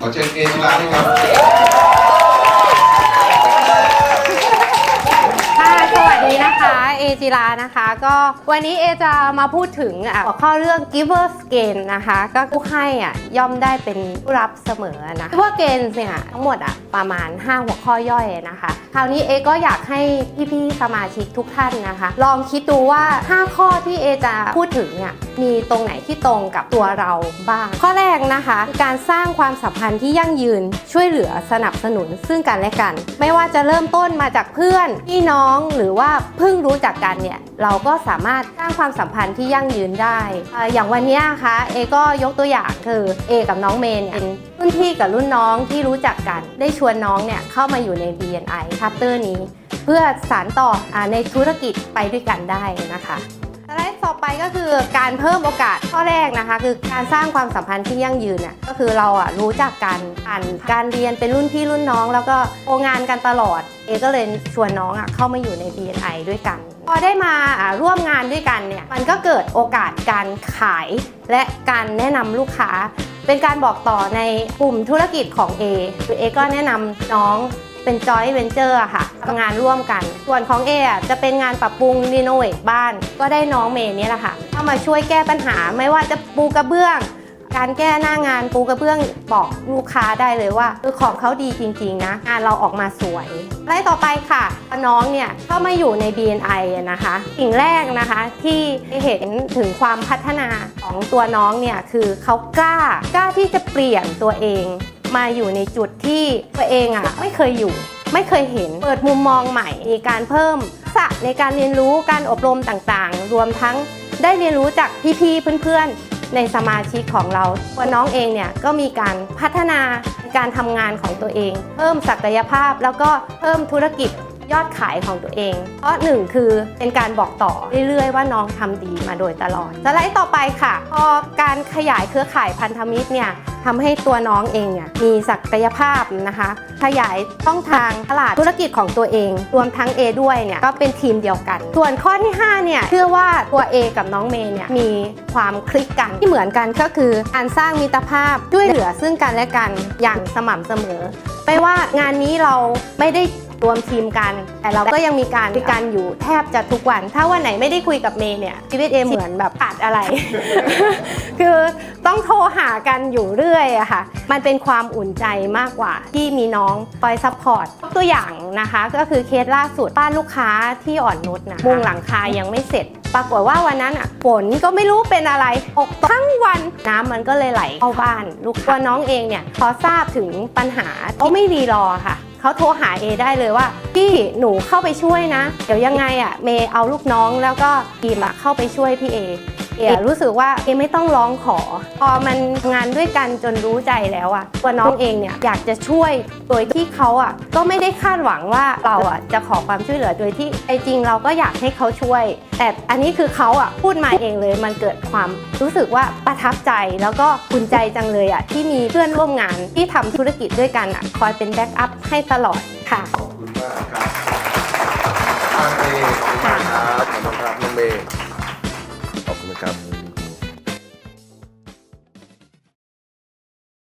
ขอเชิญเอจิลาด้วยครับค่ะสวัสดีนะคะ เอจิรานะคะ ก็วันนี้เอจะมาพูดถึงอะหัวข้อเรื่อง giver's gain นะคะ ก็ผู้ให้อะย่อมได้เป็นผู้รับเสมอนะ giver gain เนี่ยทั้งหมดอะประมาณ 5 หัวข้อย่อยนะคะ คราวนี้เอก็อยากให้พี่ๆสมาชิกทุกท่านนะคะ ลองคิดดูว่า 5 ข้อที่เอจะพูดถึงเนี่ย มีตรงไหนที่ตรงกับตัวเราบ้าง ข้อแรกนะคะคือการสร้างความสัมพันธ์ที่ยั่งยืนช่วยเหลือสนับสนุนซึ่งกันและกัน ไม่ว่าจะเริ่มต้นมาจากเพื่อนพี่น้องหรือว่าเพิ่งรู้จักกันเนี่ยเราก็สามารถสร้างความสัมพันธ์ที่ยั่งยืนได้ออย่างวันนี้นะคะเอก็ยกตัวอย่างคือเอกับน้องเมย์เนี่ยเป็นรุ่นพี่กับรุ่นน้องที่รู้จักกัน ได้ชวนน้องเนี่ยเข้ามาอยู่ใน BNI Chapter นี้ เพื่อสานต่ออในธุรกิจไปด้วยกันได้นะคะ ไลด์ต่อไปก็คือการเพิ่มโอกาสข้อแรกนะคะ คือการสร้างความสัมพันธ์ที่ยั่งยืนน่ะก็คือเราอะรู้จักกันผ่านการเรียนเป็นรุ่นพี่รุ่นน้อง แล้วก็โองานกันตลอด เอก็เลยชวนน้องอะเข้ามาอยู่ใน BNI ด้วยกัน พอได้มาอะร่วมงานด้วยกันเนี่ยมันก็เกิดโอกาสการขายและการแนะนำลูกค้า เป็นการบอกต่อในกลุ่มธุรกิจของ A คือเอก็แนะนำน้อง เป็นจอยเวนเจอร์ค่ะทำงานร่วมกัน ส่วนของ A อะจะเป็นงานปรับปรุงรีโนเวทบ้าน ก็ได้น้องเมย์นี่แหละค่ะเข้ามาช่วยแก้ปัญหาไม่ว่าจะปูกระเบื้อง การแก้หน้างานปูกระเบื้องบอกลูกค้าได้เลยว่าคือของเขาดีจริงๆนะงานเราออกมาสวยไล่ต่อไปค่ะ น้องเนี่ยเข้ามาอยู่ใน BNI อะนะคะสิ่งแรกนะคะที่เห็นถึงความพัฒนาของตัวน้องเนี่ยคือเขากล้ากล้าที่จะเปลี่ยนตัวเอง มาอยู่ในจุดที่ตัวเองอะไม่เคยอยู่ ไม่เคยเห็น เปิดมุมมองใหม่ มีการเพิ่มทักษะในการเรียนรู้การอบรมต่างๆ รวมทั้งได้เรียนรู้จากพี่ๆเพื่อนๆ ในสมาชิกของเราตัวน้องเองเนี่ยก็มีการพัฒนาการทำงานของตัวเอง เพิ่มศักยภาพแล้วก็เพิ่มธุรกิจยอดขายของตัวเอง เพราะหนึ่งคือเป็นการบอกต่อเรื่อยๆ ว่าน้องทำดีมาโดยตลอดสไลด์ต่อไปค่ะ พอการขยายเครือข่ายพันธมิตรเนี่ย ทำให้ตัวน้องเองเนี่ยมีศักยภาพนะคะขยายช่องทางตลาดธุรกิจของตัวเอง รวมทั้ง A ด้วยเนี่ยก็เป็นทีมเดียวกัน ส่วนข้อที่5เนี่ยเชื่อว่าตัว A กับน้องเมย์เนี่ยมีความคลิกกันที่เหมือนกันก็คือการสร้างมิตรภาพช่วยเหลือซึ่งกันและกันอย่างสม่ำเสมอไม่ว่างานนี้เราไม่ได้รวมทีมกัน แต่เราก็ยังมีการคุยกันอยู่แทบจะทุกวัน ถ้าวันไหนไม่ได้คุยกับเมย์เนี่ยชีวิตเอเหมือนแบบขาดอะไร คือ ต้องโทรหากันอยู่เรื่อยอะค่ะ มันเป็นความอุ่นใจมากกว่า ที่มีน้องคอยซัพพอร์ตตัวอย่างนะคะ ก็คือเคสล่าสุดบ้านลูกค้าที่อ่อนนุชนะมุงหลังคายังไม่เสร็จ ปรากฏว่าวันนั้นอะฝนก็ไม่รู้เป็นอะไรตกทั้งวันน้ำมันก็เลยไหลเข้าบ้าน ลูกตัวน้องเองเนี่ยพอทราบถึงปัญหาก็ไม่รีรอค่ะเขาโทรหาเอได้เลยว่าพี่หนูเข้าไปช่วยนะ เดี๋ยวยังไงอะเมย์เอาลูกน้องแล้วก็ทีมอะเข้าไปช่วยพี่เอ เอรู้สึกว่าเอไม่ต้องร้องขอ พอมันทำงานด้วยกันจนรู้ใจแล้วอะตัวน้องเองเนี่ยอยากจะช่วยโดยที่เขาอะก็ไม่ได้คาดหวังว่าเราอะจะขอความช่วยเหลือโดยที่ไอจริงเราก็อยากให้เขาช่วย แต่อันนี้คือเขาอะพูดมาเองเลย มันเกิดความรู้สึกว่าประทับใจแล้วก็ภูมิใจจังเลยอะที่มีเพื่อนร่วมงานที่ทำธุรกิจด้วยกันอะคอยเป็นแบ็กอัพให้ตลอดค่ะขอบคุณมากครับทางเอขอบคุณมากครับ